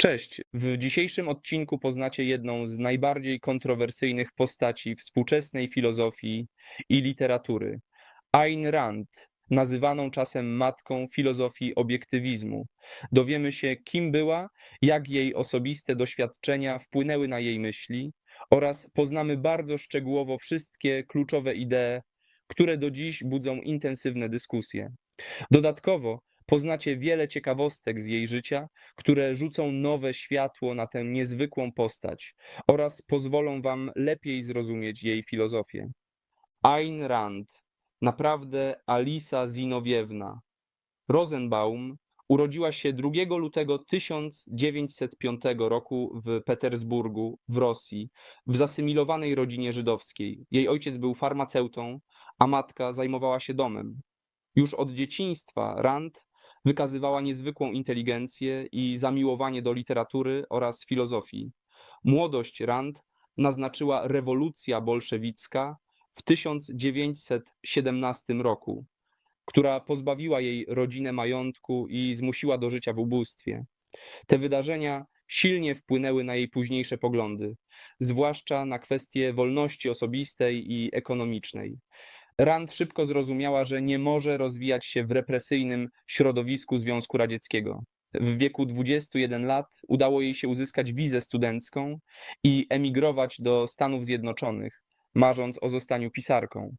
Cześć! W dzisiejszym odcinku poznacie jedną z najbardziej kontrowersyjnych postaci współczesnej filozofii i literatury Ayn Rand, nazywaną czasem matką filozofii obiektywizmu. Dowiemy się, kim była, jak jej osobiste doświadczenia wpłynęły na jej myśli oraz poznamy bardzo szczegółowo wszystkie kluczowe idee, które do dziś budzą intensywne dyskusje. Dodatkowo poznacie wiele ciekawostek z jej życia, które rzucą nowe światło na tę niezwykłą postać oraz pozwolą wam lepiej zrozumieć jej filozofię. Ayn Rand, naprawdę Alisa Zinowiewna. Rosenbaum urodziła się 2 lutego 1905 roku w Petersburgu, w Rosji, w zasymilowanej rodzinie żydowskiej. Jej ojciec był farmaceutą, a matka zajmowała się domem. Już od dzieciństwa Rand wykazywała niezwykłą inteligencję i zamiłowanie do literatury oraz filozofii. Młodość Rand naznaczyła rewolucja bolszewicka w 1917 roku, która pozbawiła jej rodzinę majątku i zmusiła do życia w ubóstwie. Te wydarzenia silnie wpłynęły na jej późniejsze poglądy, zwłaszcza na kwestie wolności osobistej i ekonomicznej. Rand szybko zrozumiała, że nie może rozwijać się w represyjnym środowisku Związku Radzieckiego. W wieku 21 lat udało jej się uzyskać wizę studencką i emigrować do Stanów Zjednoczonych, marząc o zostaniu pisarką.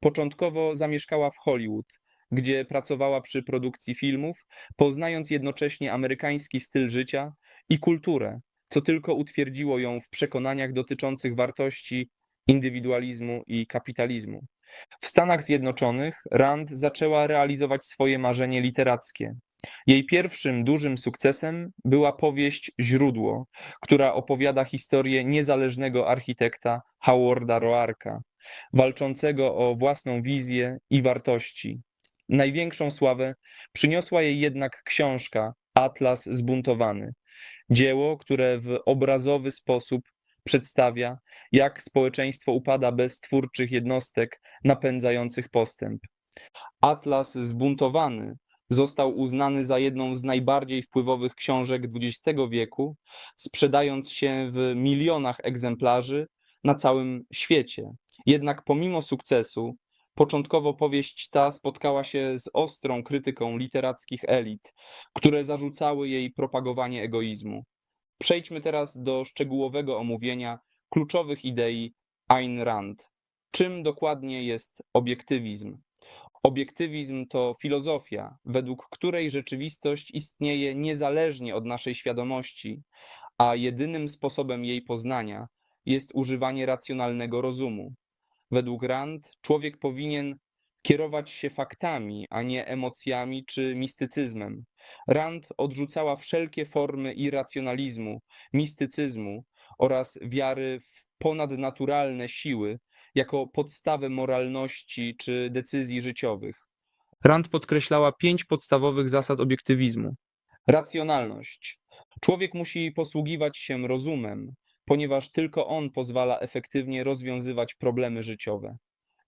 Początkowo zamieszkała w Hollywood, gdzie pracowała przy produkcji filmów, poznając jednocześnie amerykański styl życia i kulturę, co tylko utwierdziło ją w przekonaniach dotyczących wartości indywidualizmu i kapitalizmu. W Stanach Zjednoczonych Rand zaczęła realizować swoje marzenie literackie. Jej pierwszym dużym sukcesem była powieść Źródło, która opowiada historię niezależnego architekta Howarda Roarka, walczącego o własną wizję i wartości. Największą sławę przyniosła jej jednak książka Atlas Zbuntowany, dzieło, które w obrazowy sposób przedstawia, jak społeczeństwo upada bez twórczych jednostek napędzających postęp. Atlas Zbuntowany został uznany za jedną z najbardziej wpływowych książek XX wieku, sprzedając się w milionach egzemplarzy na całym świecie. Jednak pomimo sukcesu, początkowo powieść ta spotkała się z ostrą krytyką literackich elit, które zarzucały jej propagowanie egoizmu. Przejdźmy teraz do szczegółowego omówienia kluczowych idei Ayn Rand. Czym dokładnie jest obiektywizm? Obiektywizm to filozofia, według której rzeczywistość istnieje niezależnie od naszej świadomości, a jedynym sposobem jej poznania jest używanie racjonalnego rozumu. Według Rand człowiek powinien kierować się faktami, a nie emocjami czy mistycyzmem. Rand odrzucała wszelkie formy irracjonalizmu, mistycyzmu oraz wiary w ponadnaturalne siły jako podstawę moralności czy decyzji życiowych. Rand podkreślała pięć podstawowych zasad obiektywizmu. Racjonalność. Człowiek musi posługiwać się rozumem, ponieważ tylko on pozwala efektywnie rozwiązywać problemy życiowe.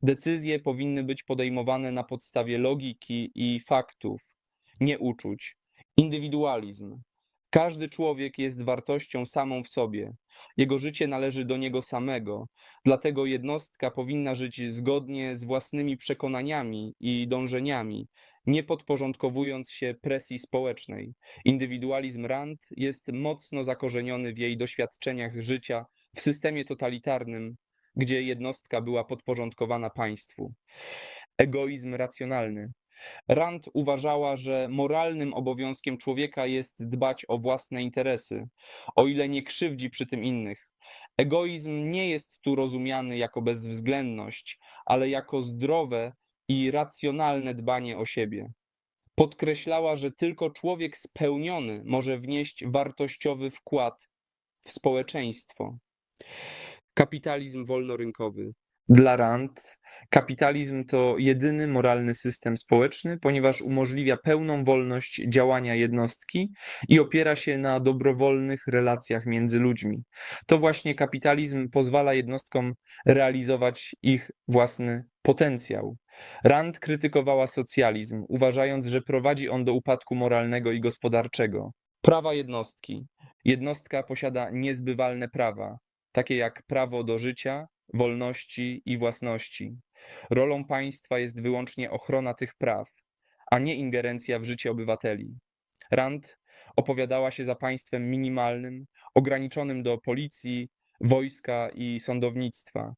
Decyzje powinny być podejmowane na podstawie logiki i faktów, nie uczuć. Indywidualizm. Każdy człowiek jest wartością samą w sobie. Jego życie należy do niego samego, dlatego jednostka powinna żyć zgodnie z własnymi przekonaniami i dążeniami, nie podporządkowując się presji społecznej. Indywidualizm Rand jest mocno zakorzeniony w jej doświadczeniach życia w systemie totalitarnym, gdzie jednostka była podporządkowana państwu. Egoizm racjonalny. Rand uważała, że moralnym obowiązkiem człowieka jest dbać o własne interesy, o ile nie krzywdzi przy tym innych. Egoizm nie jest tu rozumiany jako bezwzględność, ale jako zdrowe i racjonalne dbanie o siebie. Podkreślała, że tylko człowiek spełniony może wnieść wartościowy wkład w społeczeństwo. Kapitalizm wolnorynkowy. Dla Rand kapitalizm to jedyny moralny system społeczny, ponieważ umożliwia pełną wolność działania jednostki i opiera się na dobrowolnych relacjach między ludźmi. To właśnie kapitalizm pozwala jednostkom realizować ich własny potencjał. Rand krytykowała socjalizm, uważając, że prowadzi on do upadku moralnego i gospodarczego. Prawa jednostki. Jednostka posiada niezbywalne prawa, takie jak prawo do życia, wolności i własności. Rolą państwa jest wyłącznie ochrona tych praw, a nie ingerencja w życie obywateli. Rand opowiadała się za państwem minimalnym, ograniczonym do policji, wojska i sądownictwa.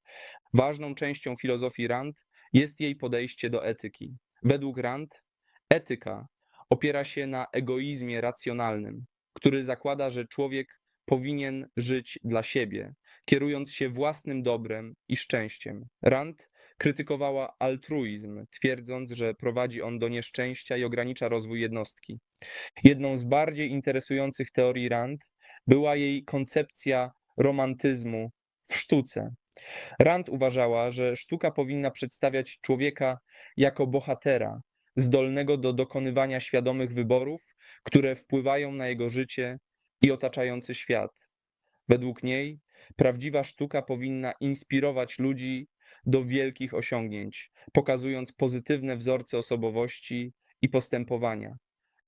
Ważną częścią filozofii Rand jest jej podejście do etyki. Według Rand etyka opiera się na egoizmie racjonalnym, który zakłada, że człowiek powinien żyć dla siebie, kierując się własnym dobrem i szczęściem. Rand krytykowała altruizm, twierdząc, że prowadzi on do nieszczęścia i ogranicza rozwój jednostki. Jedną z bardziej interesujących teorii Rand była jej koncepcja romantyzmu w sztuce. Rand uważała, że sztuka powinna przedstawiać człowieka jako bohatera, zdolnego do dokonywania świadomych wyborów, które wpływają na jego życie i otaczający świat. Według niej prawdziwa sztuka powinna inspirować ludzi do wielkich osiągnięć, pokazując pozytywne wzorce osobowości i postępowania.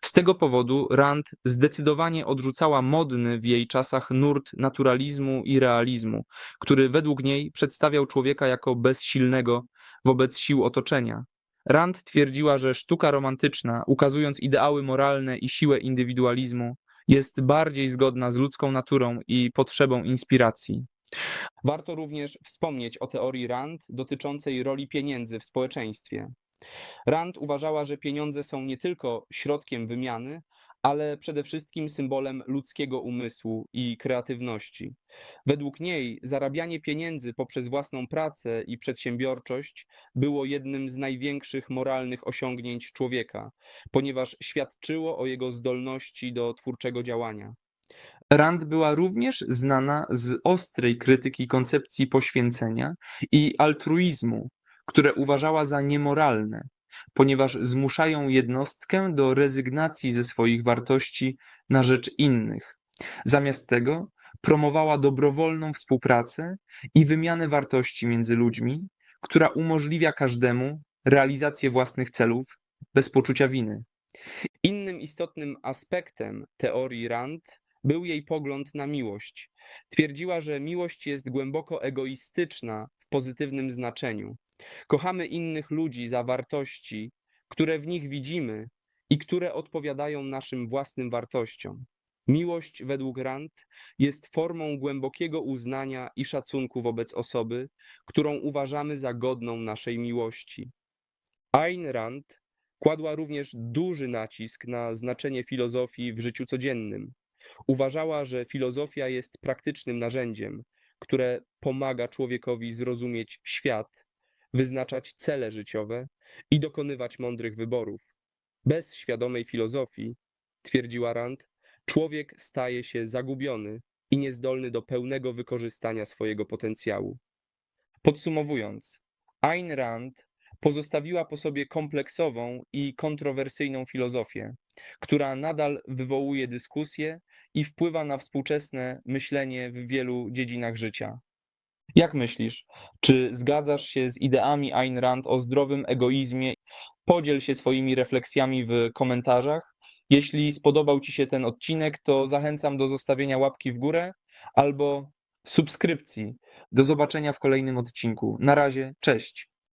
Z tego powodu Rand zdecydowanie odrzucała modny w jej czasach nurt naturalizmu i realizmu, który według niej przedstawiał człowieka jako bezsilnego wobec sił otoczenia. Rand twierdziła, że sztuka romantyczna, ukazując ideały moralne i siłę indywidualizmu, jest bardziej zgodna z ludzką naturą i potrzebą inspiracji. Warto również wspomnieć o teorii Rand dotyczącej roli pieniędzy w społeczeństwie. Rand uważała, że pieniądze są nie tylko środkiem wymiany, ale przede wszystkim symbolem ludzkiego umysłu i kreatywności. Według niej zarabianie pieniędzy poprzez własną pracę i przedsiębiorczość było jednym z największych moralnych osiągnięć człowieka, ponieważ świadczyło o jego zdolności do twórczego działania. Rand była również znana z ostrej krytyki koncepcji poświęcenia i altruizmu, które uważała za niemoralne, ponieważ zmuszają jednostkę do rezygnacji ze swoich wartości na rzecz innych. Zamiast tego promowała dobrowolną współpracę i wymianę wartości między ludźmi, która umożliwia każdemu realizację własnych celów bez poczucia winy. Innym istotnym aspektem teorii Rand był jej pogląd na miłość. Twierdziła, że miłość jest głęboko egoistyczna w pozytywnym znaczeniu. Kochamy innych ludzi za wartości, które w nich widzimy i które odpowiadają naszym własnym wartościom. Miłość według Rand jest formą głębokiego uznania i szacunku wobec osoby, którą uważamy za godną naszej miłości. Ayn Rand kładła również duży nacisk na znaczenie filozofii w życiu codziennym. Uważała, że filozofia jest praktycznym narzędziem, które pomaga człowiekowi zrozumieć świat, wyznaczać cele życiowe i dokonywać mądrych wyborów. Bez świadomej filozofii, twierdziła Rand, człowiek staje się zagubiony i niezdolny do pełnego wykorzystania swojego potencjału. Podsumowując, Ayn Rand pozostawiła po sobie kompleksową i kontrowersyjną filozofię, która nadal wywołuje dyskusje i wpływa na współczesne myślenie w wielu dziedzinach życia. Jak myślisz, czy zgadzasz się z ideami Ayn Rand o zdrowym egoizmie? Podziel się swoimi refleksjami w komentarzach. Jeśli spodobał Ci się ten odcinek, to zachęcam do zostawienia łapki w górę albo subskrypcji. Do zobaczenia w kolejnym odcinku. Na razie, cześć.